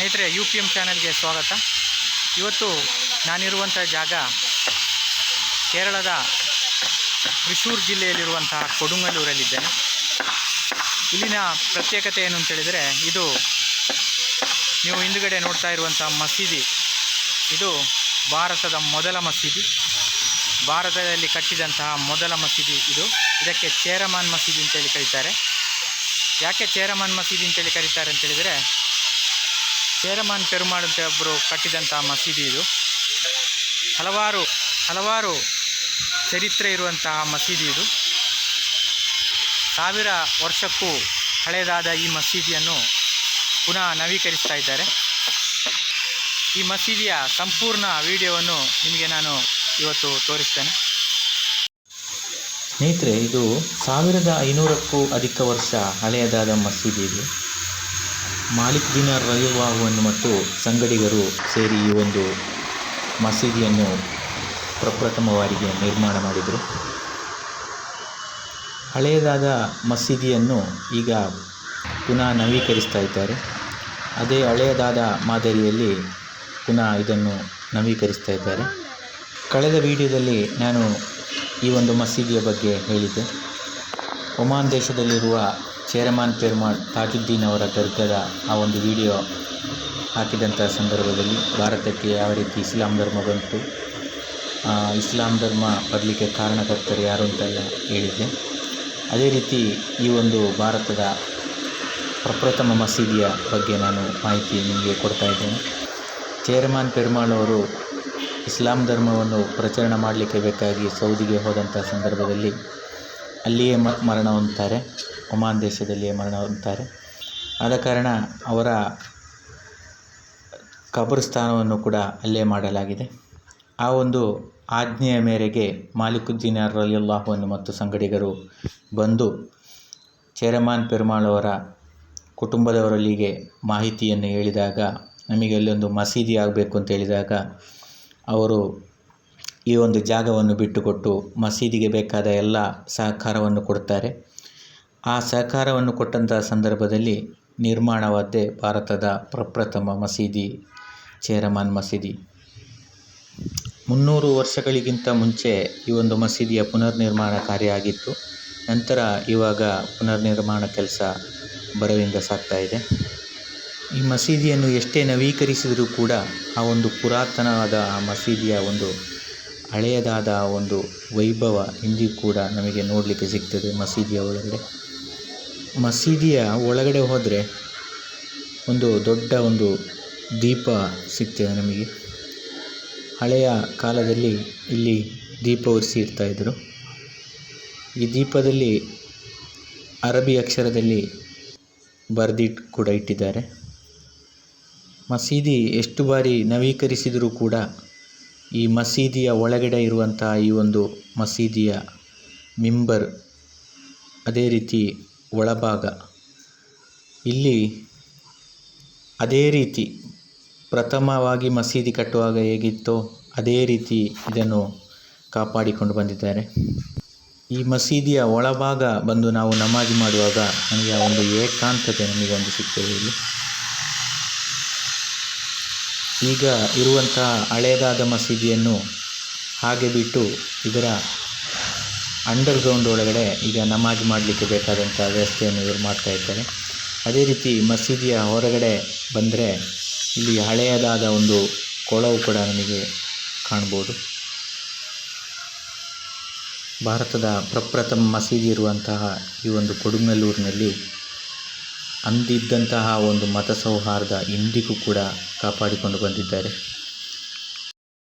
ಸ್ನೇಹಿತರೆ U P M ಚಾನಲ್ಗೆ ಸ್ವಾಗತ. ಇವತ್ತು ನಾನಿರುವಂಥ ಜಾಗ ಕೇರಳದ ತ್ರಿಶೂರ್ ಜಿಲ್ಲೆಯಲ್ಲಿರುವಂತಹ ಕೊಡುಂಗಲ್ಲೂರಲ್ಲಿದ್ದೇನೆ. ಇಲ್ಲಿನ ಪ್ರತ್ಯೇಕತೆ ಏನು ಅಂತೇಳಿದರೆ, ಇದು ನೀವು ಹಿಂದುಗಡೆ ನೋಡ್ತಾ ಇರುವಂಥ ಮಸೀದಿ. ಇದು ಭಾರತದ ಮೊದಲ ಮಸೀದಿ. ಭಾರತದಲ್ಲಿ ಕಟ್ಟಿದಂತಹ ಮೊದಲ ಮಸೀದಿ ಇದು. ಇದಕ್ಕೆ ಚೇರಮಾನ್ ಮಸೀದಿ ಅಂತೇಳಿ ಕರೀತಾರೆ. ಯಾಕೆ ಚೇರಮಾನ್ ಮಸೀದಿ ಅಂತೇಳಿ ಕರೀತಾರೆ ಅಂತ ಚೇರಮಾನ್ ಪೆರುಮಾಳ್ ಅಂತ ಒಬ್ಬರು ಕಟ್ಟಿದಂತಹ ಮಸೀದಿ ಇದು. ಹಲವಾರು ಹಲವಾರು ಚರಿತ್ರೆ ಇರುವಂತಹ ಮಸೀದಿ ಇದು. ಸಾವಿರ ವರ್ಷಕ್ಕೂ ಹಳೆಯದಾದ ಈ ಮಸೀದಿಯನ್ನು ಪುನಃ ನವೀಕರಿಸ್ತಾ ಇದ್ದಾರೆ. ಈ ಮಸೀದಿಯ ಸಂಪೂರ್ಣ ವಿಡಿಯೋವನ್ನು ನಿಮಗೆ ನಾನು ಇವತ್ತು ತೋರಿಸ್ತೇನೆ. ಸ್ನೇಹಿತರೆ, ಇದು ಸಾವಿರದ ಐನೂರಕ್ಕೂ ಅಧಿಕ ವರ್ಷ ಹಳೆಯದಾದ ಮಸೀದಿ ಇದು. ಮಾಲಿಕ್ ದಿನಾರ್ ರಲಿವಾಹುವನ್ನು ಮತ್ತು ಸಂಗಡಿಗರು ಸೇರಿ ಈ ಒಂದು ಮಸೀದಿಯನ್ನು ಪ್ರಪ್ರಥಮವಾರಿಗೆ ನಿರ್ಮಾಣ ಮಾಡಿದರು. ಹಳೆಯದಾದ ಮಸೀದಿಯನ್ನು ಈಗ ಪುನಃ ನವೀಕರಿಸ್ತಾ ಇದ್ದಾರೆ. ಅದೇ ಹಳೆಯದಾದ ಮಾದರಿಯಲ್ಲಿ ಪುನಃ ಇದನ್ನು ನವೀಕರಿಸ್ತಾ ಇದ್ದಾರೆ. ಕಳೆದ ವಿಡಿಯೋದಲ್ಲಿ ನಾನು ಈ ಒಂದು ಮಸೀದಿಯ ಬಗ್ಗೆ ಹೇಳಿದ್ದೆ. ಒಮಾನ್ ದೇಶದಲ್ಲಿರುವ ಚೇರಮಾನ್ ಪೆರ್ಮಾಳ್ ತಾಜುದ್ದೀನ್ ಅವರ ದರ್ಗದ ಆ ಒಂದು ವಿಡಿಯೋ ಹಾಕಿದಂಥ ಸಂದರ್ಭದಲ್ಲಿ ಭಾರತಕ್ಕೆ ಯಾವ ರೀತಿ ಇಸ್ಲಾಂ ಧರ್ಮ ಬಂತು? ಇಸ್ಲಾಂ ಧರ್ಮ ಬರಲಿಕ್ಕೆ ಕಾರಣಕರ್ತರು ಯಾರು ಅಂತೆಲ್ಲ ಹೇಳಿದ್ದೆ. ಅದೇ ರೀತಿ ಈ ಒಂದು ಭಾರತದ ಪ್ರಪ್ರಥಮ ಮಸೀದಿಯ ಬಗ್ಗೆ ನಾನು ಮಾಹಿತಿ ನಿಮಗೆ ಕೊಡ್ತಾ ಇದ್ದೇನೆ. ಚೇರ್ಮಾನ್ ಪೆರ್ಮಾಳ್ ಅವರು ಇಸ್ಲಾಂ ಧರ್ಮವನ್ನು ಪ್ರಚರಣ ಮಾಡಲಿಕ್ಕೆ ಬೇಕಾಗಿ ಸೌದಿಗೆ ಹೋದಂಥ ಸಂದರ್ಭದಲ್ಲಿ ಅಲ್ಲಿಯೇ ಮರಣ ಹೊಂದ್ತಾರೆ ಒಮಾನ್ ದೇಶದಲ್ಲಿಯೇ ಮರಣ ಹೊಂದ್ತಾರೆ ಆದ ಕಾರಣ ಅವರ ಕಬರಸ್ಥಾನವನ್ನು ಕೂಡ ಅಲ್ಲೇ ಮಾಡಲಾಗಿದೆ. ಆ ಒಂದು ಆಜ್ಞೆಯ ಮೇರೆಗೆ ಮಾಲಿಕುದ್ದೀನ್ ರಲಿಯಲ್ಲಾಹುವನ್ನು ಮತ್ತು ಸಂಗಡಿಗರು ಬಂದು ಚೇರಮಾನ್ ಪೆರುಮಾಳ್ ಅವರ ಕುಟುಂಬದವರಲ್ಲಿಗೆ ಮಾಹಿತಿಯನ್ನು ಹೇಳಿದಾಗ ನಮಗೆ ಅಲ್ಲೊಂದು ಮಸೀದಿ ಆಗಬೇಕು ಅಂತ ಹೇಳಿದಾಗ, ಅವರು ಈ ಒಂದು ಜಾಗವನ್ನು ಬಿಟ್ಟುಕೊಟ್ಟು ಮಸೀದಿಗೆ ಬೇಕಾದ ಎಲ್ಲ ಸಹಕಾರವನ್ನು ಕೊಡ್ತಾರೆ ಆ ಸಹಕಾರವನ್ನು ಕೊಟ್ಟಂತಹ ಸಂದರ್ಭದಲ್ಲಿ ನಿರ್ಮಾಣವಾದ್ದೇ ಭಾರತದ ಪ್ರಪ್ರಥಮ ಮಸೀದಿ, ಚೇರಮಾನ್ ಮಸೀದಿ. ಮುನ್ನೂರು ವರ್ಷಗಳಿಗಿಂತ ಮುಂಚೆ ಈ ಒಂದು ಮಸೀದಿಯ ಪುನರ್ನಿರ್ಮಾಣ ಕಾರ್ಯ ಆಗಿತ್ತು. ನಂತರ ಇವಾಗ ಪುನರ್ನಿರ್ಮಾಣ ಕೆಲಸ ಬರವಿಂದ ಸಾಗ್ತಾ ಇದೆ. ಈ ಮಸೀದಿಯನ್ನು ಎಷ್ಟೇ ನವೀಕರಿಸಿದರೂ ಕೂಡ ಆ ಒಂದು ಪುರಾತನವಾದ ಆ ಮಸೀದಿಯ ಒಂದು ಹಳೆಯದಾದ ಒಂದು ವೈಭವ ಇಂದಿಗೂ ಕೂಡ ನಮಗೆ ನೋಡಲಿಕ್ಕೆ ಸಿಗ್ತದೆ ಮಸೀದಿಯ ಒಳಗಡೆ. ಮಸೀದಿಯ ಒಳಗಡೆ ಹೋದರೆ ಒಂದು ದೊಡ್ಡ ಒಂದು ದೀಪ ಸಿಗ್ತದೆ ನಮಗೆ. ಹಳೆಯ ಕಾಲದಲ್ಲಿ ಇಲ್ಲಿ ದೀಪ ಉರಿಸಿ ಇಡ್ತಾಯಿದ್ರು ಈ ದೀಪದಲ್ಲಿ ಅರಬಿ ಅಕ್ಷರದಲ್ಲಿ ಬರೆದಿಟ್ಟು ಕೂಡ ಇಟ್ಟಿದ್ದಾರೆ. ಮಸೀದಿ ಎಷ್ಟು ಬಾರಿ ನವೀಕರಿಸಿದರೂ ಕೂಡ ಈ ಮಸೀದಿಯ ಒಳಗಡೆ ಇರುವಂತಹ ಈ ಒಂದು ಮಸೀದಿಯ ಮಿಂಬರ್, ಅದೇ ರೀತಿ ಒಳಭಾಗ. ಇಲ್ಲಿ ಅದೇ ರೀತಿ ಪ್ರಥಮವಾಗಿ ಮಸೀದಿ ಕಟ್ಟುವಾಗ ಹೇಗಿತ್ತೋ ಅದೇ ರೀತಿ ಇದನ್ನು ಕಾಪಾಡಿಕೊಂಡು ಬಂದಿದ್ದಾರೆ. ಈ ಮಸೀದಿಯ ಒಳಭಾಗ ಬಂದು ನಾವು ನಮಾಜ್ ಮಾಡುವಾಗ ನಮಗೆ ಒಂದು ಏಕಾಂತತೆ ನಮಗೆ ಒಂದು ಸಿಗ್ತದೆ ಇಲ್ಲಿ. ಈಗ ಇರುವಂತಹ ಹಳೆಯದಾದ ಮಸೀದಿಯನ್ನು ಹಾಗೆ ಬಿಟ್ಟು ಇದರ ಅಂಡರ್ಗ್ರೌಂಡ್ ಒಳಗಡೆ ಈಗ ನಮಾಜ್ ಮಾಡಲಿಕ್ಕೆ ಬೇಕಾದಂಥ ವ್ಯವಸ್ಥೆಯನ್ನು ಇವರು ಮಾಡ್ತಾ ಇದ್ದಾರೆ. ಅದೇ ರೀತಿ ಮಸೀದಿಯ ಹೊರಗಡೆ ಬಂದರೆ ಇಲ್ಲಿ ಹಳೆಯದಾದ ಒಂದು ಕೊಳವು ಕೂಡ ನಮಗೆ ಕಾಣ್ಬೋದು. ಭಾರತದ ಪ್ರಪ್ರಥಮ ಮಸೀದಿ ಇರುವಂತಹ ಈ ಒಂದು ಕೊಡುಂಗಲ್ಲೂರಿನಲ್ಲಿ ಅಂದಿದ್ದಂತಹ ಒಂದು ಮತ ಸೌಹಾರ್ದ ಇಂದಿಗೂ ಕೂಡ ಕಾಪಾಡಿಕೊಂಡು ಬಂದಿದ್ದಾರೆ.